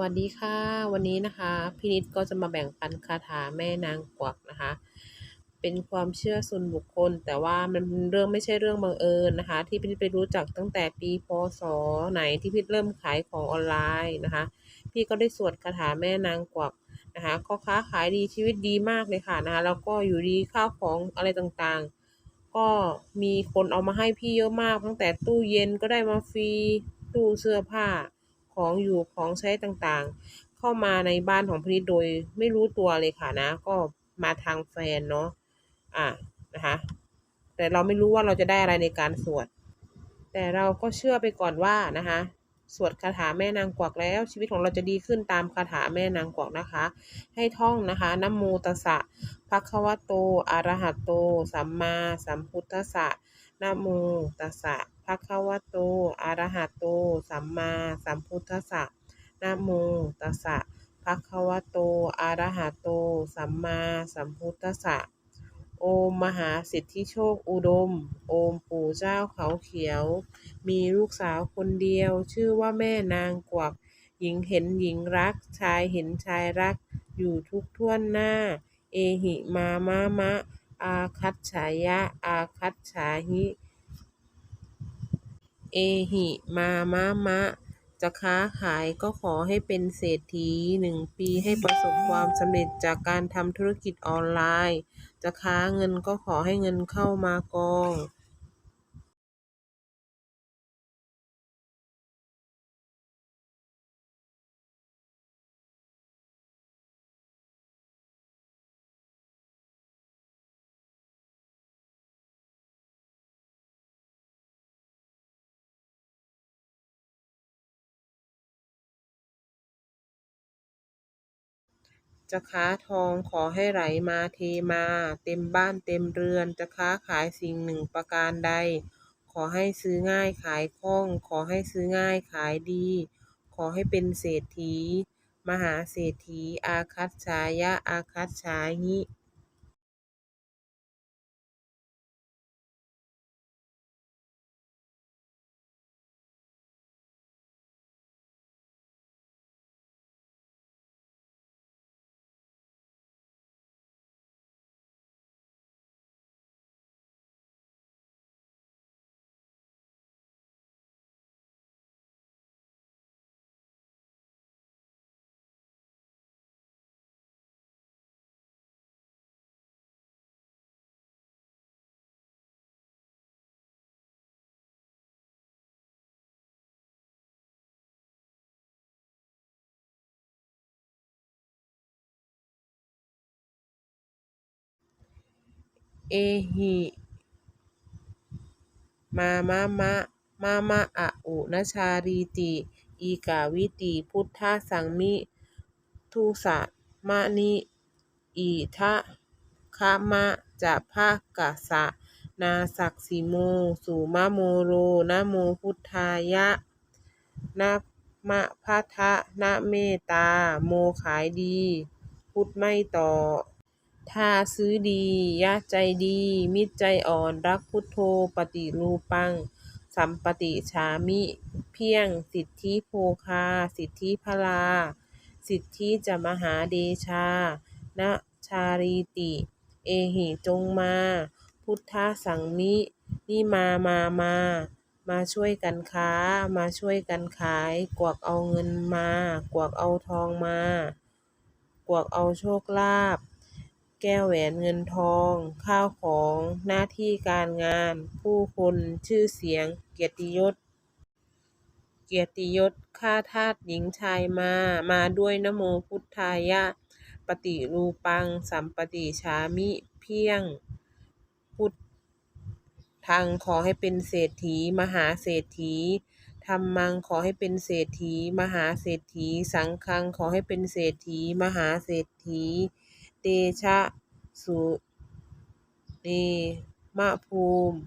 วัสดีค่ะ วันนี้นะคะพี่นิดก็จะมาแบ่งปันคาถาแม่นางกวักนะคะ เป็นความเชื่อส่วนบุคคล แต่ว่ามันเรื่องไม่ใช่เรื่องบังเอิญนะคะ ที่พี่นิดไปรู้จักตั้งแต่ปีพศไหนที่พี่เริ่มขายของออนไลน์นะคะ พี่ก็ได้สวดคาถาแม่นางกวักนะคะก็ค้าขายดีชีวิตดีมากเลยค่ะนะคะแล้วก็อยู่ดีข้าวของอะไรต่างๆ ก็มีคนเอามาให้พี่เยอะมาก ตั้งแต่ตู้เย็นก็ได้มาฟรีตู้เสื้อผ้า ของอยู่ของใช้ต่างๆ เข้ามาในบ้านของพี่นิดโดยไม่รู้ตัวเลยค่ะนะ ก็มาทางแฟนเนาะอะนะคะแต่เราไม่รู้ว่าเราจะได้อะไรในการสวด แต่เราก็เชื่อไปก่อนว่านะคะสวดคาถาแม่นางกวักแล้ว ชีวิตของเราจะดีขึ้นตามคาถาแม่นางกวักนะคะ ให้ท่องนะคะนโมตัสสะภะคะวะโตอะระหะโต สัมมาสัมพุทธัสสะนโมตัสสะ ภะคะวะโต อะระหะโต สัมมาสัมพุทธัสสะนะโมตัสสะภะคะวะโต อะระหะโต สัมมาสัมพุทธัสสะ โอมมหาสิทธิโชคอุดม โอมปู่เจ้าเขาเขียว มีลูกสาวคนเดียว ชื่อว่าแม่นางกวัก หญิงเห็นหญิงรัก ชายเห็นชายรัก อยู่ทุกท่วนหน้า เอหิมามะมะ อาคัตฉายะ อาคัตฉาหิ เอหิ มามะมะ จะค้าขายก็ขอให้เป็นเศรษฐีหนึ่งปีให้ประสบความสำเร็จจากการทำธุรกิจออนไลน์ จะค้าเงินก็ขอให้เงินเข้ามากอง จะค้าทองขอให้ไหลมาเทมา เต็มบ้านเต็มเรือน จะค้าขายสิ่งหนึ่งประการใด ขอให้ซื้อง่ายขายคล่อง ขอให้ซื้อง่ายขายดี ขอให้เป็นเศรษฐี มหาเศรษฐี อาคัตฉายะ อาคัตฉายิ เอหิมามะมะมะมะอะอุนชารีติ อีกาวิติ พุทธสังมิทุสะมะนิอิทะคะมะจะภะกะสะ นาศักสิโม สุมะโมโรนะโมพุทธายะนะมะพะทะนะเมตตา โมขายดี พุทธไม่ต่อ ถ้าซื้อดียะใจดี มิตรใจอ่อนรักพุทโธปฏิรูปัง สัมปติฉามิ เพียง สิทธิโภคา สิทธิพลา สิทธิจะมหาเดชานะชารีติ เอหิจงมา พุทธสังมินี่มามามา มาช่วยกันค้า มาช่วยกันขาย กวักเอาเงินมา กวักเอาทองมา กวักเอาโชคลาภ แก้วแหวนเงินทอง ข้าวของ หน้าที่การงาน ผู้คน ชื่อเสียง เกียรติยศ เกียรติยศข้าทาสหญิงชายมา มาด้วยนโมพุทธายะ ปฏิรูปัง สัมปติฉามิ เพียง พุทธังขอให้เป็นเศรษฐี มหาเศรษฐีธัมมังขอให้เป็นเศรษฐี มหาเศรษฐี สังฆังขอให้เป็นเศรษฐี มหาเศรษฐี เตชะ สุเนมะภูมิ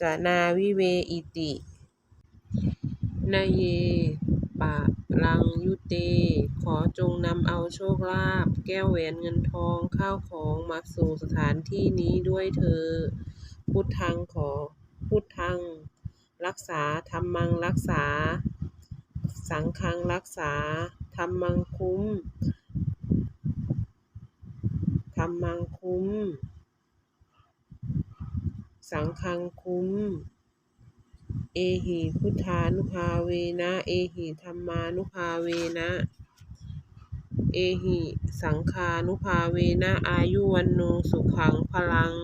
จนาวิเวอิตินเยปะลังยุเต ขอจงนำเอาโชคลาภแก้วแหวนเงินทองข้าวของมาสู่สถานที่นี้ด้วยเถิดพุทธังขอ พุทธัง รักษาธัมมังรักษา สังฆังรักษาธธัมมังคุ้ม ธรรมังคุ้ม สังฆังคุ้ม เอหิพุทธานุภาเวนะ เอหิธรรมานุภาเวนะ เอหิสังฆานุภาเวนะ อายุวันโนสุขังพลัง